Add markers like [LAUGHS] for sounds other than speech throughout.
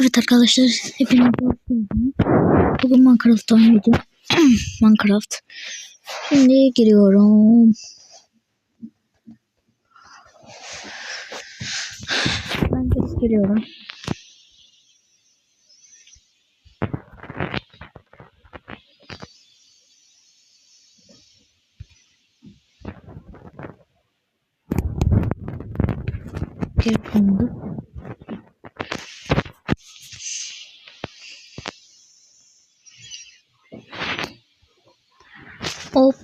Evet arkadaşlar geldiniz. Bugün Minecraft oynayacağım. [CLEARS THROAT] Minecraft. Şimdi giriyorum. Ben de giriyorum. Geri kondu. Hop.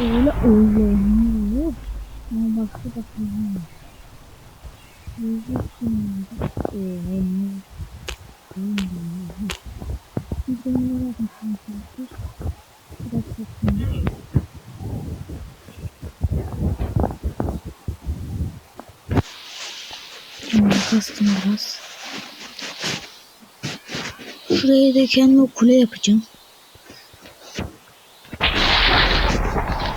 Öyle öyle. Ama başka da karnım var. Yüzü şimdi. Eee. Şimdi onlara bakın. Biraz bakın. Şimdi kastım biraz. Şuraya da kendime kule yapacağım.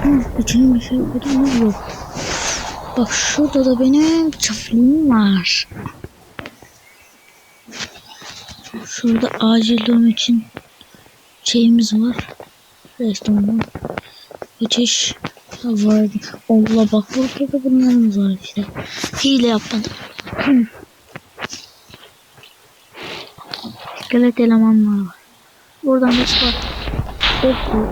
Hı, içine bir şey mu? Yok. Bak şurada da benim çiftliğim var. Şurada acil durum için şeyimiz var. Restoran. Geçiş var. Allah bak burada da bunlarımız var işte. Hile yapmadım. İskelet elemanlar var. Buradan da çıkar. Hop hop.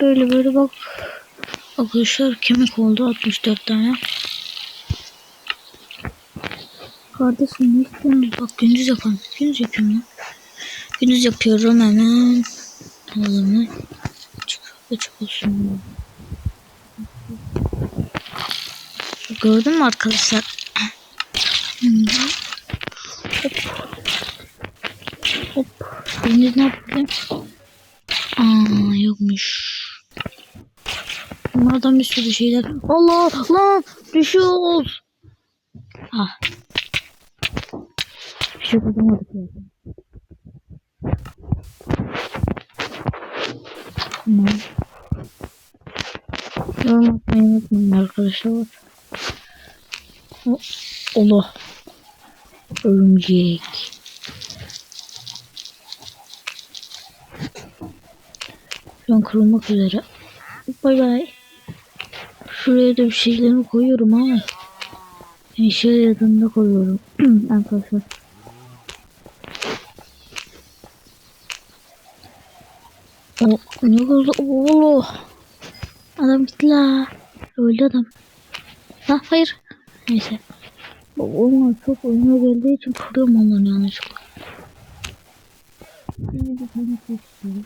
Böyle böyle bak. Arkadaşlar kemik oldu 64 tane. Kardeşim ne istiyorsun? Bak gündüz yapalım. Gündüz yapıyorum lan. Gündüz yapıyorum hemen. O zaman çık, olsun. Gördün mü arkadaşlar? Şimdi hop. Hop. Gündüz ne yapayım? Aa yokmuş. Bunlardan bir sürü şeyler. Allah lan düşüyoruz. Ah. Bir şey bulamadık ya. Tamam. Yorum atmayı unutmayın arkadaşlar. Allah. Örümcek. Şu an kırılmak üzere. Bay bay. Şuraya da bir şeylerimi koyuyorum ama. Yani şey yadında koyuyorum. [CLEARS THROAT] arkadaşlar. O ne oldu? Oo. Adam gitti la. Öldü adam. Ha hayır. Neyse. Onlar çok oyuna geldiği için kırıyorum onları yanlışlıkla. Şimdi bir tane seçiyorum.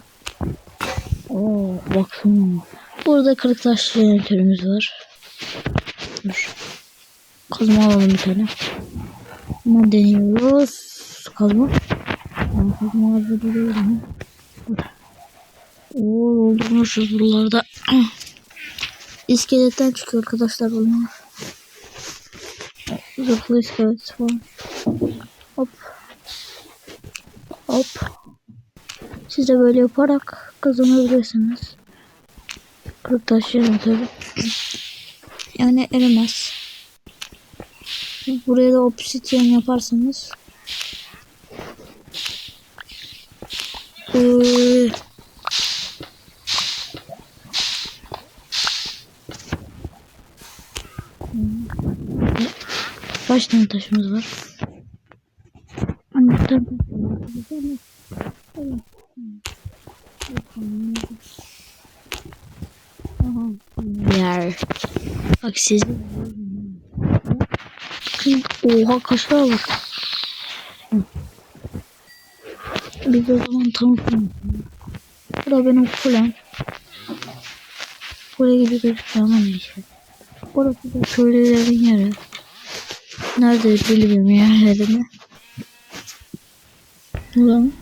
Oo baksana. Burada kırık taş jeneratörümüz var. Dur. Kazma alalım bir tane. Hemen deniyoruz. Kazma. Yani kazma hazır değil mi? Oo doldurmuşuz buralarda. [CLEARS THROAT] İskeletten çıkıyor arkadaşlar bunlar. Zırhlı iskelet falan. Hop. Hop. Siz de böyle yaparak kazanabilirsiniz. Kırık taş yerim tabi. Yani erimez. Buraya da obsidian yaparsanız. Ee, Kaç tane taşımız var? Anahtar Yer. Bak siz. Oha kaşlara bak. Biz o zaman tanıtmayalım. Bu da benim kulem. Kule gibi gözüküyor ama neyse. Burası da köylülerin yeri. Nerede bilmiyorum yerlerini. Ulan.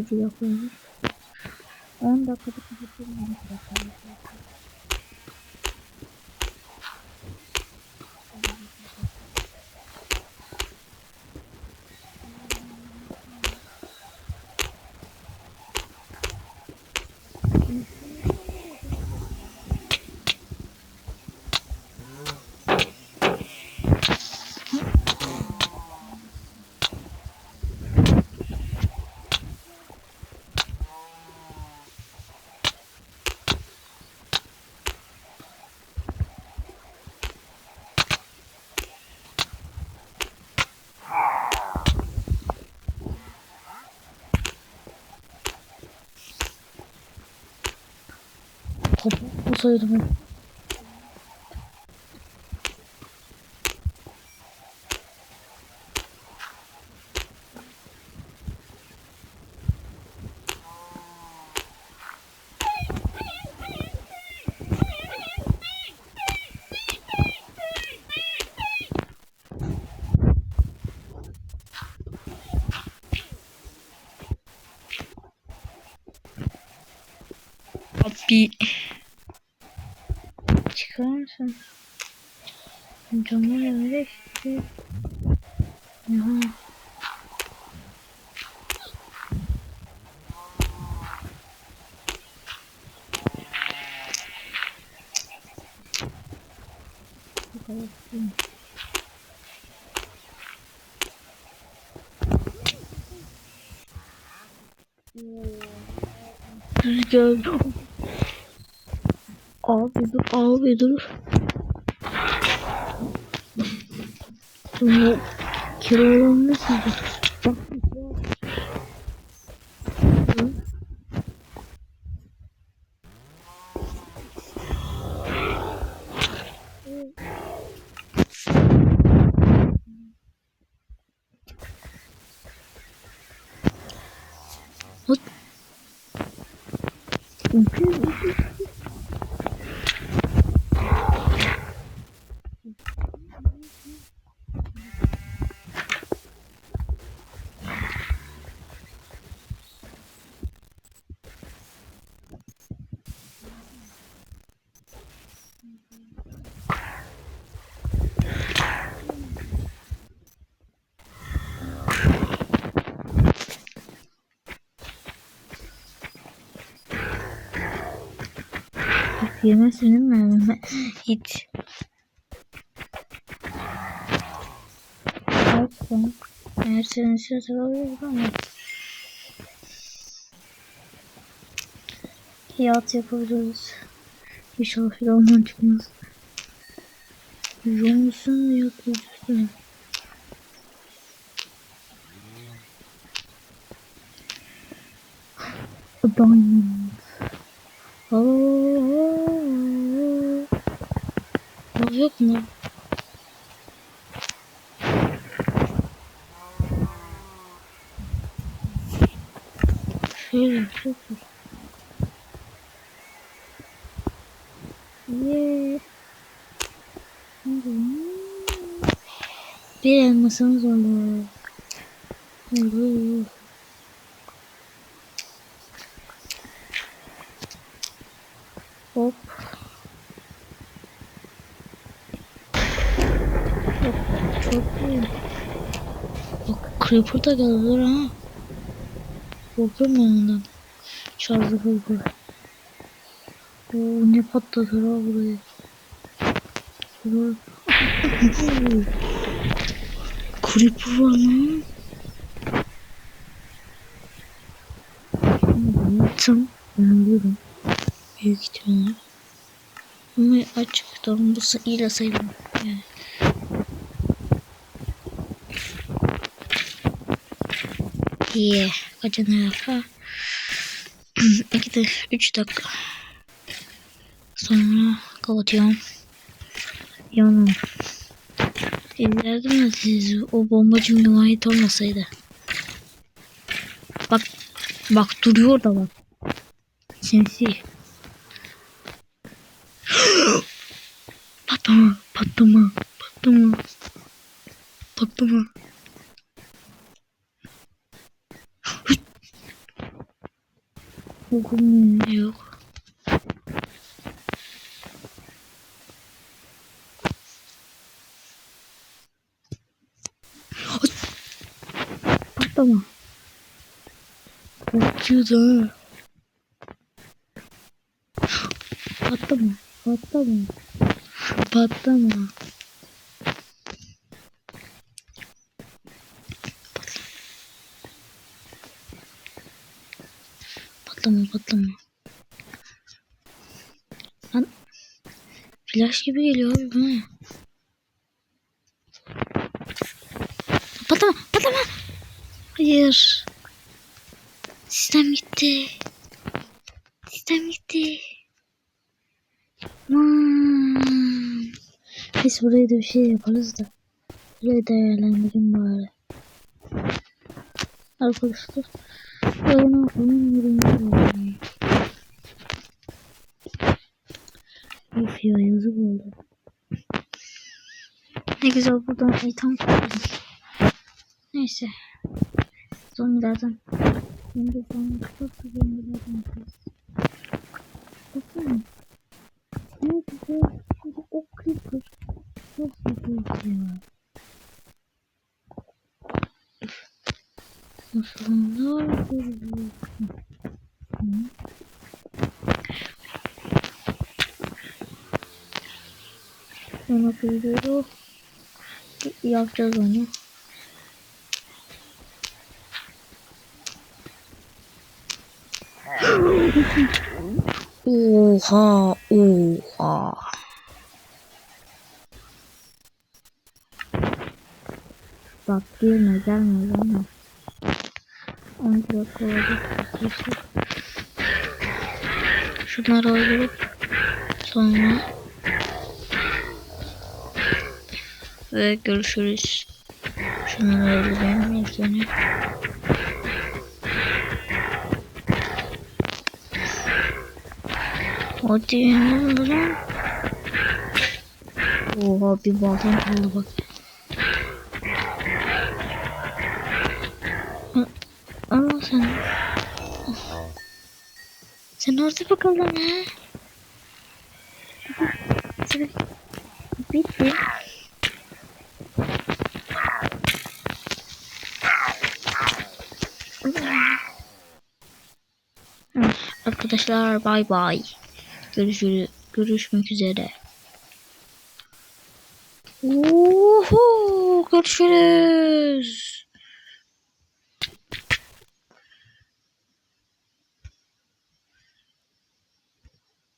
Acıcı yapıyoruz. 10 dakikada kapatıyorum. Hop, ben. Abi. Çıkar mısın? Camlar öyle işte. Değil. Rüzgar. Abi dur, abi dur. Bunu kiralan nasıl? Bak. What? Değil mi? [LAUGHS] Hiç. Bakın. Eğer için sarılıyor ama. Yat yapabiliriz. İnşallah filandan çıkmaz. Johnson yapıyorsun. A diamond. Oo. Yok mu? Şöyle çok Yeah. Bir elmasımız olur. Olur. Hop. Hop. Çok iyi. Bak Creeper da geldi ha. Korkuyorum ben ondan. Şarjı Creeper. Oo ne patladı ha burayı. Creeper var lan. Tam ben biliyorum. Büyük ihtimalle. Ama açık tamam bu sa- ile sayılır. Yani. Yeah. Kaça ne dakika? İki de üç dakika. Sonra kapatıyorum. Yanım. İzlerdim de siz o bombacım ait olmasaydı. Bak. Bak duruyor da bak. Sinsi. [GASPS] patlama, patlama. Patlama. Okum yok. Patlama. Korkuyordu ha. Patlama. Patlama. Patlama. Patlama patlama. Lan flash gibi geliyor abi bu ne? Patlama patlama. Hayır. Sistem gitti. Sistem gitti. Aman. Biz buraya da bir şey yaparız da. Burayı değerlendirin bari. Arkadaşlar. Oyuna oyun birinci oldu. Of ya yazık oldu. Ne güzel buradan item koydum. Neyse. Zombilerden. Şimdi zombi çok zombilerden. Bakın. Ne güzel. Şurada o creeper. Çok güzel ya. Nasıllar görüyorsun? Sonra görüyoruz. Yapacağız onu. Oha, oha. Bak gelme gelme gelme. 10 dakika oldu. Şunları öldürüp sonra ve görüşürüz. Şunları öldürelim Hadi lan? Oha bir baltam kaldı bak. Ama sen... Sen orada bakalım ha. Sen... Bitti. Arkadaşlar bay bay. Görüşürüz. Görüşmek üzere. Oho, görüşürüz.